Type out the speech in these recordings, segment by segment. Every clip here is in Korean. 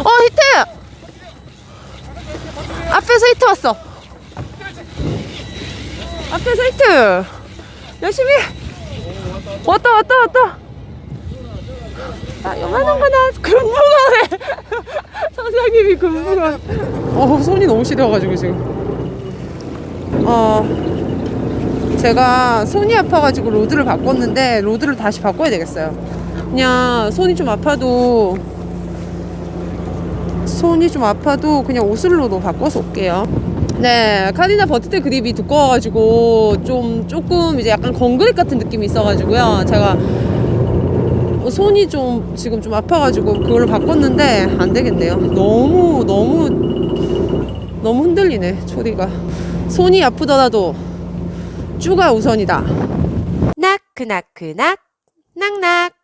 어 히트! 앞에서 히트 왔어. 앞에서 히트. 열심히. 왔다 왔다 왔다. 아 요만한 거나 금붕어네. 선생님이 금붕어. 어 손이 너무 시려가지고 지금. 어. 제가 손이 아파가지고 로드를 바꿨는데 로드를 다시 바꿔야 되겠어요. 그냥 손이 좀 아파도 손이 좀 아파도 그냥 오슬로로 바꿔서 올게요. 네, 카디나 버티드 그립이 두꺼워가지고 좀 조금 이제 약간 건그립 같은 느낌이 있어가지고요. 제가 손이 좀 지금 좀 아파가지고 그걸로 바꿨는데 안 되겠네요. 너무 너무 너무 흔들리네 초리가. 손이 아프더라도 쭈가 우선이다. 나크나크낙 낙 낙.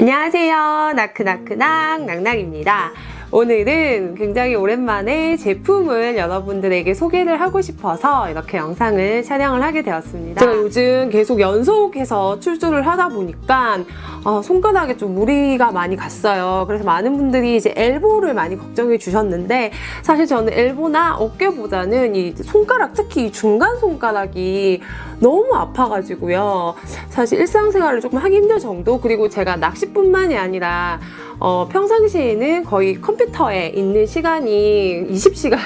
안녕하세요. 나크나크낙 낙낙입니다. 오늘은 굉장히 오랜만에 제품을 여러분들에게 소개를 하고 싶어서 이렇게 영상을 촬영을 하게 되었습니다. 제가 요즘 계속 연속해서 출조를 하다 보니까 어, 손가락에 좀 무리가 많이 갔어요. 그래서 많은 분들이 이제 엘보를 많이 걱정해 주셨는데 사실 저는 엘보나 어깨보다는 이 손가락 특히 이 중간 손가락이 너무 아파가지고요. 사실 일상생활을 조금 하기 힘들 정도 그리고 제가 낚시뿐만이 아니라 어, 평상시에는 거의 컴퓨터에 있는 시간이 20시간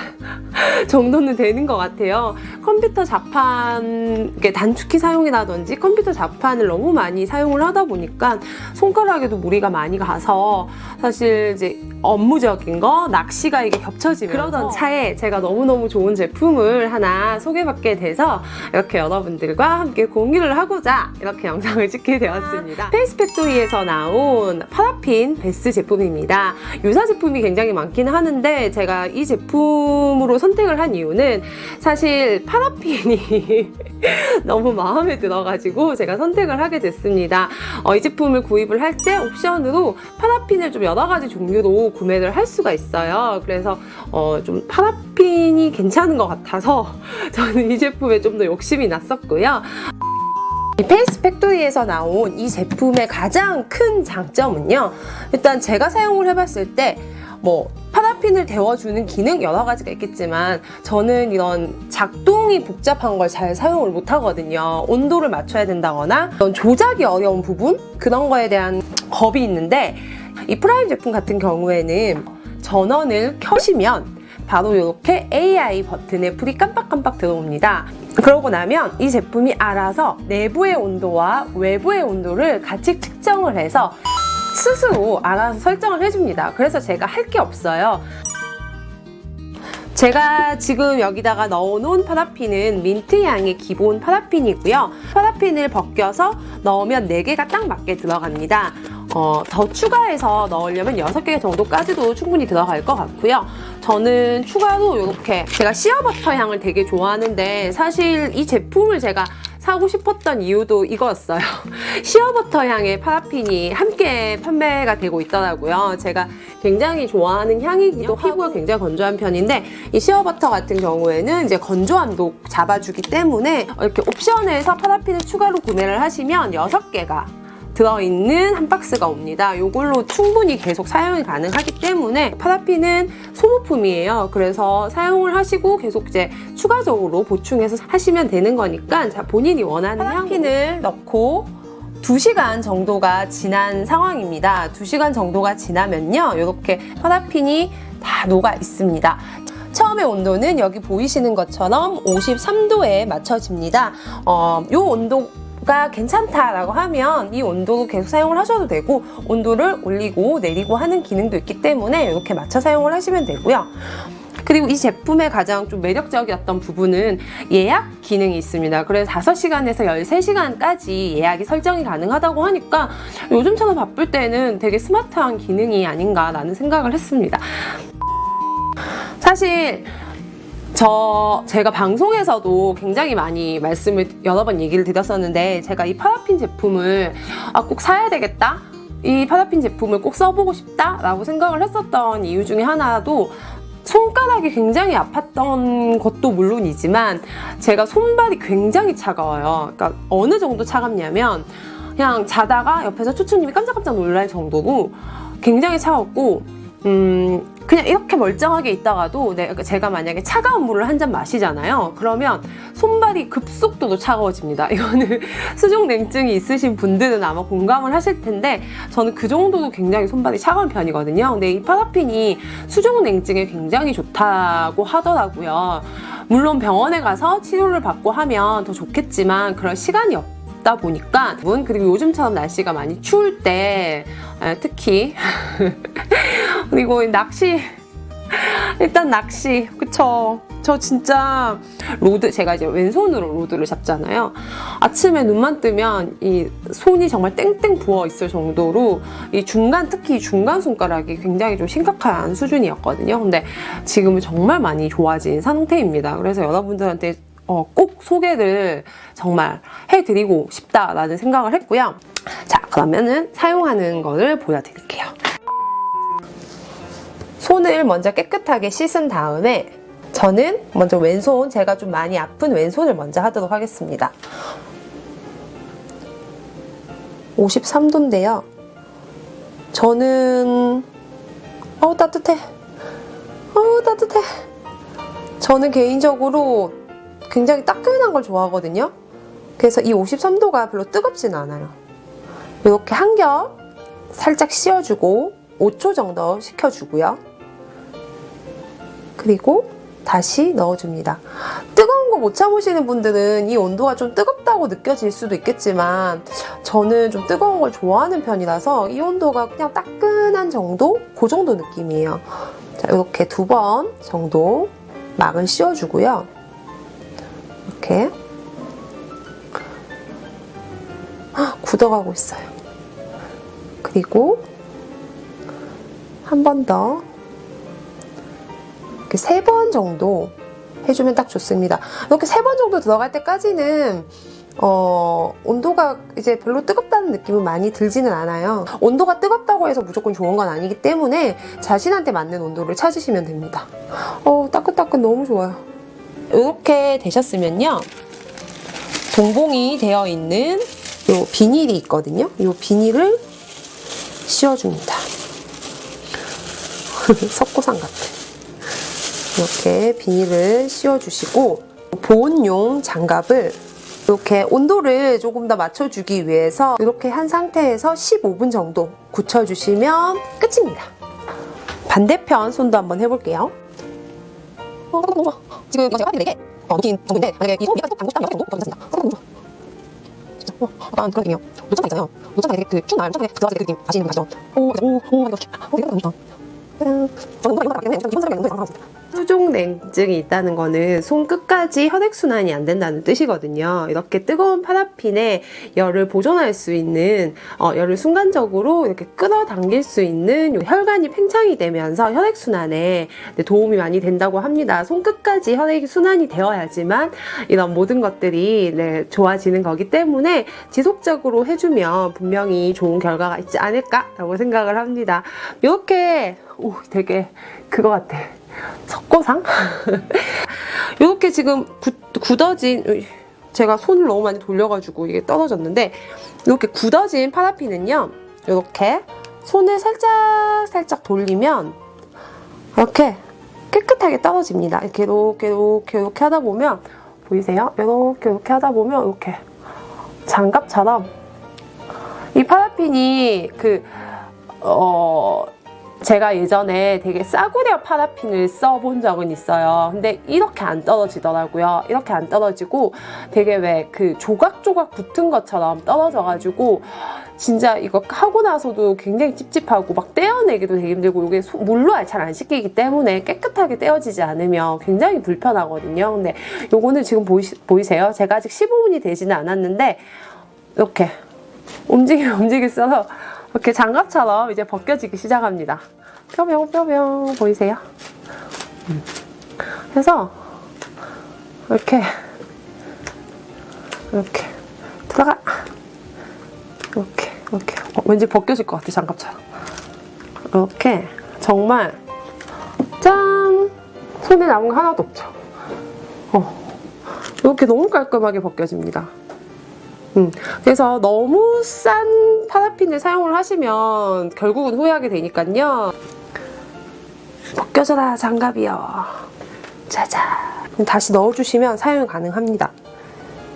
정도는 되는 것 같아요. 컴퓨터 자판, 단축키 사용이라든지 컴퓨터 자판을 너무 많이 사용을 하다 보니까 손가락에도 무리가 많이 가서 사실 이제 업무적인 거, 낚시가 이게 겹쳐지면서 그러던 차에 제가 너무너무 좋은 제품을 하나 소개받게 돼서 이렇게 여러분들과 함께 공유를 하고자 이렇게 영상을 찍게 되었습니다. 페이스팩토리에서 나온 파라핀 베스 제품입니다. 유사 제품이 굉장히 많기는 하는데 제가 이 제품으로 선택을 한 이유는 사실 파라핀이 너무 마음에 들어가지고 제가 선택을 하게 됐습니다. 어, 이 제품을 구입을 할 때 옵션으로 파라핀을 좀 여러 가지 종류로 구매를 할 수가 있어요. 그래서 어, 좀 파라핀이 괜찮은 것 같아서 저는 이 제품에 좀 더 욕심이 났었고요. 이 페이스 팩토리에서 나온 이 제품의 가장 큰 장점은요. 일단 제가 사용을 해봤을 때 뭐 파라핀을 데워주는 기능 여러 가지가 있겠지만 저는 이런 작동이 복잡한 걸 잘 사용을 못 하거든요. 온도를 맞춰야 된다거나 이런 조작이 어려운 부분 그런 거에 대한 겁이 있는데 이 프라임 제품 같은 경우에는 전원을 켜시면 바로 이렇게 AI 버튼에 불이 깜빡깜빡 들어옵니다. 그러고 나면 이 제품이 알아서 내부의 온도와 외부의 온도를 같이 측정을 해서 스스로 알아서 설정을 해줍니다. 그래서 제가 할 게 없어요. 제가 지금 여기다가 넣어놓은 파라핀은 민트 향의 기본 파라핀이고요. 파라핀을 벗겨서 넣으면 4개가 딱 맞게 들어갑니다. 어, 더 추가해서 넣으려면 6개 정도까지도 충분히 들어갈 것 같고요. 저는 추가로 이렇게 제가 시어버터 향을 되게 좋아하는데 사실 이 제품을 제가 사고 싶었던 이유도 이거였어요. 시어버터 향의 파라핀이 함께 판매가 되고 있더라고요. 제가 굉장히 좋아하는 향이기도 하고 피부가 굉장히 건조한 편인데 이 시어버터 같은 경우에는 이제 건조함도 잡아주기 때문에 이렇게 옵션에서 파라핀을 추가로 구매를 하시면 6개가 들어있는 한 박스가 옵니다. 이걸로 충분히 계속 사용이 가능하기 때문에 파라핀은 소모품이에요. 그래서 사용을 하시고 계속 이제 추가적으로 보충해서 하시면 되는 거니까 자, 본인이 원하는 파라핀을 넣고 2시간 정도가 지난 상황입니다. 2시간 정도가 지나면요. 이렇게 파라핀이 다 녹아 있습니다. 처음에 온도는 여기 보이시는 것처럼 53도에 맞춰집니다. 어, 이 온도 가 괜찮다라고 하면 이 온도로 계속 사용을 하셔도 되고 온도를 올리고 내리고 하는 기능도 있기 때문에 이렇게 맞춰 사용을 하시면 되고요. 그리고 이 제품의 가장 좀 매력적이었던 부분은 예약 기능이 있습니다. 그래서 5시간에서 13시간까지 예약이 설정이 가능하다고 하니까 요즘처럼 바쁠 때는 되게 스마트한 기능이 아닌가라는 생각을 했습니다. 사실 저 제가 방송에서도 굉장히 많이 말씀을 여러 번 얘기를 드렸었는데 제가 이 파라핀 제품을 아, 꼭 사야 되겠다. 이 파라핀 제품을 꼭 써보고 싶다 라고 생각을 했었던 이유 중에 하나도 손가락이 굉장히 아팠던 것도 물론이지만 제가 손발이 굉장히 차가워요. 그러니까 어느 정도 차갑냐면 그냥 자다가 옆에서 추추님이 깜짝깜짝 놀랄 정도로 굉장히 차갑고 음, 그냥 이렇게 멀쩡하게 있다가도 내- 제가 만약에 차가운 물을 한 잔 마시잖아요. 그러면 손발이 급속도로 차가워집니다. 이거는 수족 냉증이 있으신 분들은 아마 공감을 하실 텐데 저는 그 정도도 굉장히 손발이 차가운 편이거든요. 근데 이 파라핀이 수족 냉증에 굉장히 좋다고 하더라고요. 물론 병원에 가서 치료를 받고 하면 더 좋겠지만 그럴 시간이 없. 다 보니까 그리고 요즘처럼 날씨가 많이 추울 때 에, 특히 그리고 낚시 일단 낚시. 그쵸? 저 진짜 로드 제가 이제 왼손으로 로드를 잡잖아요. 아침에 눈만 뜨면 이 손이 정말 땡땡 부어 있을 정도로 이 중간 특히 중간 손가락이 굉장히 좀 심각한 수준이었거든요. 근데 지금은 정말 많이 좋아진 상태입니다. 그래서 여러분들한테 어, 꼭 소개를 정말 해드리고 싶다라는 생각을 했고요. 자 그러면은 사용하는 거를 보여드릴게요 손을 먼저 깨끗하게 씻은 다음에 저는 먼저 왼손, 제가 좀 많이 아픈 왼손을 먼저 하도록 하겠습니다. 53도인데요. 저는 어우 따뜻해. 어우 따뜻해. 저는 개인적으로 굉장히 따끈한 걸 좋아하거든요. 그래서 이 53도가 별로 뜨겁진 않아요. 이렇게 한 겹 살짝 씌워주고 5초 정도 식혀주고요. 그리고 다시 넣어줍니다. 뜨거운 거 못 참으시는 분들은 이 온도가 좀 뜨겁다고 느껴질 수도 있겠지만 저는 좀 뜨거운 걸 좋아하는 편이라서 이 온도가 그냥 따끈한 정도? 그 정도 느낌이에요. 자, 이렇게 두 번 정도 막을 씌워주고요. 이렇게 헉, 굳어가고 있어요. 그리고 한 번 더 이렇게 세 번 정도 해주면 딱 좋습니다. 이렇게 세 번 정도 들어갈 때까지는 어, 온도가 이제 별로 뜨겁다는 느낌은 많이 들지는 않아요. 온도가 뜨겁다고 해서 무조건 좋은 건 아니기 때문에 자신한테 맞는 온도를 찾으시면 됩니다. 어, 따끈따끈 너무 좋아요. 이렇게 되셨으면요. 동봉이 되어 있는 요 비닐이 있거든요. 요 비닐을 씌워줍니다. 석고상 같아. 이렇게 비닐을 씌워주시고 보온용 장갑을 이렇게 온도를 조금 더 맞춰주기 위해서 이렇게 한 상태에서 15분 정도 굳혀주시면 끝입니다. 반대편 손도 한번 해볼게요. 어. 지금 제가 하는 게 어, 녹인 정도인데 만약에 이 약간 좀 담고 싶다면 정도 어, 약간 그런 느낌이요. 노점상 있잖아요. 노점상에 되게 그 춘날 노점상에 들어가서 그 느낌 아시는 분 아시죠? 오, 맞아. 오, 오, 이렇게. 어, 되게 너무 저는 뭔가 이거 때문에 기본 사람이 있는데 상관없습니다. 수족 냉증이 있다는 거는 손 끝까지 혈액 순환이 안 된다는 뜻이거든요. 이렇게 뜨거운 파라핀에 열을 보존할 수 있는 어, 열을 순간적으로 이렇게 끌어당길 수 있는 요 혈관이 팽창이 되면서 혈액 순환에 네, 도움이 많이 된다고 합니다. 손 끝까지 혈액이 순환이 되어야지만 이런 모든 것들이 네, 좋아지는 거기 때문에 지속적으로 해주면 분명히 좋은 결과가 있지 않을까라고 생각을 합니다. 이렇게 오 되게 그거 같아. 석고상? 이렇게 지금 굳, 으이, 제가 손을 너무 많이 돌려가지고 이게 떨어졌는데 이렇게 굳어진 파라핀은요 이렇게 손을 살짝 살짝 돌리면 이렇게 깨끗하게 떨어집니다 이렇게 이렇게 이렇게 이렇게 하다 보면 보이세요? 이렇게 이렇게 하다 보면 이렇게 장갑처럼 이 파라핀이 그 어, 제가 예전에 되게 싸구려 파라핀을 써본 적은 있어요. 근데 이렇게 안 떨어지더라고요. 이렇게 안 떨어지고 되게 왜 그 조각조각 붙은 것처럼 떨어져가지고 진짜 이거 하고 나서도 굉장히 찝찝하고 막 떼어내기도 되게 힘들고 이게 소- 물로 잘 안 씻기기 때문에 깨끗하게 떼어지지 않으면 굉장히 불편하거든요. 근데 요거는 지금 보이, 보이세요? 제가 아직 15분이 되지는 않았는데 이렇게 움직이면 움직일수록 이렇게 장갑처럼 이제 벗겨지기 시작합니다. 뿅뿅 뿅뿅 보이세요? 음. 그래서 이렇게 이렇게 들어가 이렇게 이렇게 어, 왠지 벗겨질 것 같아 장갑처럼 이렇게 정말 짠 손에 남은 거 하나도 없죠. 어 이렇게 너무 깔끔하게 벗겨집니다. 음, 그래서 너무 싼 파라핀을 사용을 하시면 결국은 후회하게 되니까요. 벗겨져라 장갑이요. 그럼 다시 넣어주시면 사용 가능합니다.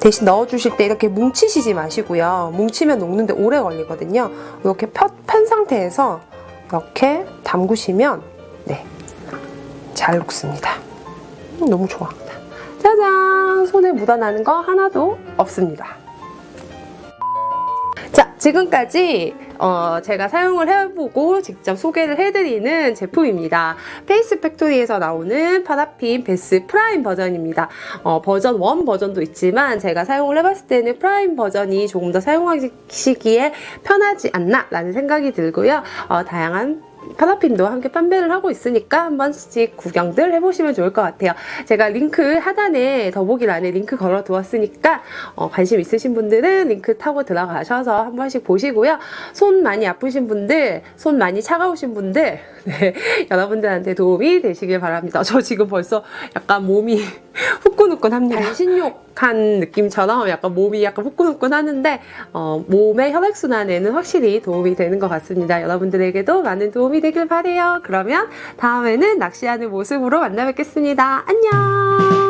대신 넣어주실 때 이렇게 뭉치시지 마시고요. 뭉치면 녹는데 오래 걸리거든요. 이렇게 펴- 편 상태에서 이렇게 담그시면 네, 잘 녹습니다. 음, 너무 좋아. 짜잔! 손에 묻어나는 거 하나도 없습니다. 자, 지금까지 어, 제가 사용을 해보고 직접 소개를 해드리는 제품입니다. 페이스 팩토리에서 나오는 파라핀 베스 프라임 버전입니다. 어, 버전 1 버전도 있지만 제가 사용을 해봤을 때는 프라임 버전이 조금 더 사용하시기에 편하지 않나라는 생각이 들고요. 어, 다양한 파라핀도 함께 판매를 하고 있으니까 한 번씩 구경들 해보시면 좋을 것 같아요. 제가 링크 하단에 더보기란에 링크 걸어 두었으니까 어, 관심 있으신 분들은 링크 타고 들어가셔서 한 번씩 보시고요. 손 많이 아프신 분들, 손 많이 차가우신 분들, 네, 여러분들한테 도움이 되시길 바랍니다. 저 지금 벌써 약간 몸이 후끈후끈합니다. 단신욕한 느낌처럼 약간 몸이 약간 후끈후끈 하는데 어, 몸의 혈액순환에는 확실히 도움이 되는 것 같습니다. 여러분들에게도 많은 도움이 되길 바래요. 그러면 다음에는 낚시하는 모습으로 만나 뵙겠습니다. 안녕!